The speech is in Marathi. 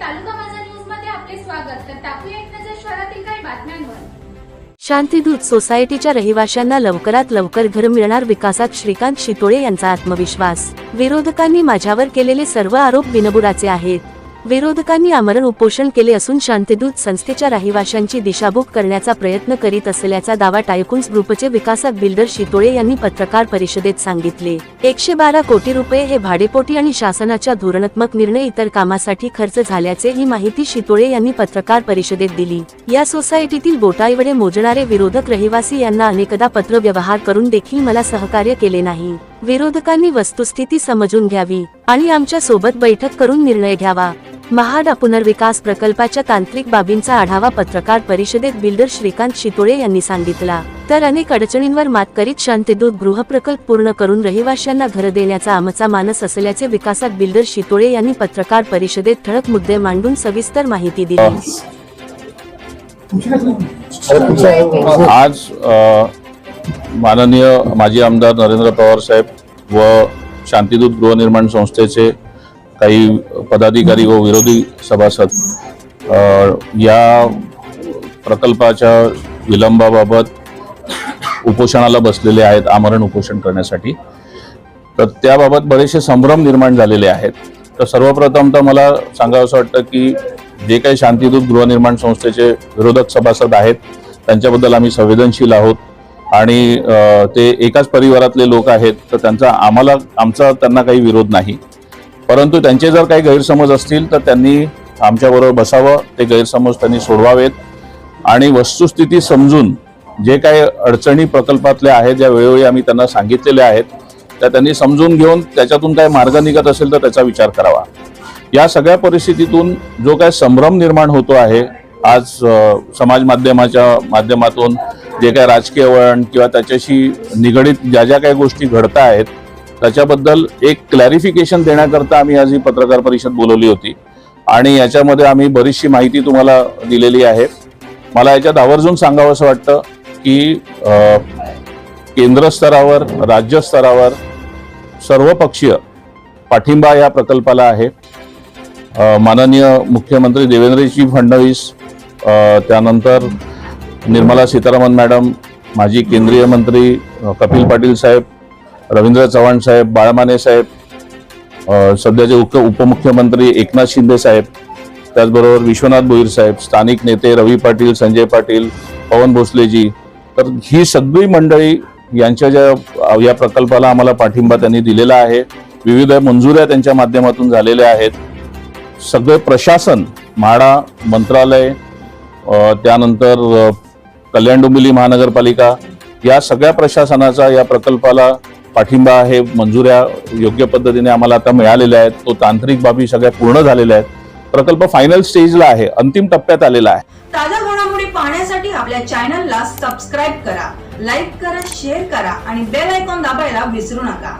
तालुका माझा न्यूजमध्ये आपले स्वागत. तर टाकूया एक नजर शहरातील काही बातम्यांवर. सोसायटीच्या रहिवाशांना लवकरात लवकर घर मिळणार विकासात श्रीकांत शितोळे यांचा आत्मविश्वास. विरोधकांनी माझ्यावर केलेले सर्व आरोप बिनबुडाचे आहेत. विरोधकांनी आमरण उपोषण केले असून शांतिदूत संस्थेच्या रहिवाशांची दिशाभूक करण्याचा प्रयत्न करीत असल्याचा दावा टायकुन्स ग्रुपचे विकासक बिल्डर शितोळे यांनी पत्रकार परिषदेत सांगितले. एकशे बारा कोटी रुपये हे भाडेपोटी आणि शासनाच्या धोरणात्मक निर्णय इतर कामासाठी खर्च झाल्याचे ही माहिती शितोळे यांनी पत्रकार परिषदेत दिली. या सोसायटीतील बोटाईवडे मोजणारे विरोधक रहिवासी यांना अनेकदा पत्र व्यवहार करून देखील मला सहकार्य केले नाही. विरोधकांनी वस्तुस्थिती समजून घ्यावी आणि आमच्यासोबत बैठक करून निर्णय घ्यावा. महाडा पुनर्विकास प्रकल्पाच्या तांत्रिक बाबींचा आढावा पत्रकार परिषदेत बिल्डर श्रीकांत शितोळे यांनी सांगितला. तर अनेक अडचणींवर मात करीत शांतीदूत गृहप्रकल्प पूर्ण करून रहिवाशांना घर देण्याचा आमचा मानस असल्याचे विकासात बिल्डर शितोळे यांनी पत्रकार परिषदेत ठळक मुद्दे मांडून सविस्तर माहिती दिली. आज माननीय माजी आमदार नरेंद्र पवार साहेब व शांतीदूत गृहनिर्माण संस्थेचे काही पदाधिकारी व विरोधी सभासद या प्रकल्पाच्या विलंबाबाबत उपोषणाला बसलेले आहेत आमरण उपोषण करण्यासाठी. तर त्याबाबत बरेचसे संभ्रम निर्माण झालेले आहेत. तर सर्वप्रथम तर मला सांगावं असं वाटतं की जे काही शांतीदूत गृहनिर्माण संस्थेचे विरोधक सभासद आहेत त्यांच्याबद्दल आम्ही संवेदनशील आहोत. आणि ते एकाच परिवारातले लोक आहेत तर त्यांचा आम्हाला आमचा त्यांना काही विरोध नाही. परंतु त्यांचे जर काही गैरसमज असतील तर त्यांनी आमच्याबरोबर बसावं ते गैरसमज त्यांनी सोडवावेत. आणि वस्तुस्थिती समजून जे काही अडचणी प्रकल्पातल्या आहेत ज्या वेळोवेळी आम्ही त्यांना सांगितलेल्या आहेत त्या त्यांनी समजून घेऊन त्याच्यातून काय मार्ग निघत असेल तर त्याचा विचार करावा. या सगळ्या परिस्थितीतून जो काय संभ्रम निर्माण होतो आहे आज समाज माध्यमाच्या माध्यमातून जे काय राजकीय वळण किंवा त्याच्याशी निगडीत ज्या ज्या काही गोष्टी घडत आहेत त्याच्याबद्दल एक क्लॅरिफिकेशन देण्याकरता आम्ही आज ही पत्रकार परिषद बोलवली होती. आणि याच्यामध्ये आम्ही बरीचशी माहिती तुम्हाला दिलेली आहे. मला याच्यात आवर्जून सांगावं असं वाटतं की केंद्र स्तरावर राज्य स्तरावर सर्वपक्षीय पाठिंबा या प्रकल्पाला आहे. माननीय मुख्यमंत्री देवेंद्रजी फडणवीस त्यानंतर निर्मला सीतारामन मॅडम माजी केंद्रीय मंत्री कपिल पाटील साहेब रवींद्र चव्हाण साहेब बाळमाने साहेब सध्याचे उप उपमुख्यमंत्री एकनाथ शिंदे साहेब त्याचबरोबर विश्वनाथ भोईर साहेब स्थानिक नेते रवी पाटील संजय पाटील पवन भोसलेजी तर ही सगळी मंडळी यांच्या ज्या या प्रकल्पाला आम्हाला पाठिंबा त्यांनी दिलेला आहे. विविध मंजुऱ्या त्यांच्या माध्यमातून झालेल्या आहेत. सगळे प्रशासन म्हाडा मंत्रालय त्यानंतर कल्याण डोंबिवली महानगरपालिका या सगळ्या प्रशासनाचा या प्रकल्पाला पाठिंबा आहे मंजुऱ्या योग्य पद्धतीने आम्हाला आता मिळालेल्या आहेत. तो तांत्रिक बाबी सगळ्या पूर्ण झालेल्या आहेत. प्रकल्प फायनल स्टेजला आहे. अंतिम टप्प्यात आलेला आहे. ताज्या घडामोडी पाहण्यासाठी आपल्या चॅनलला सबस्क्राईब करा लाईक करा शेअर करा आणि बेल आयकॉन दाबायला विसरू नका.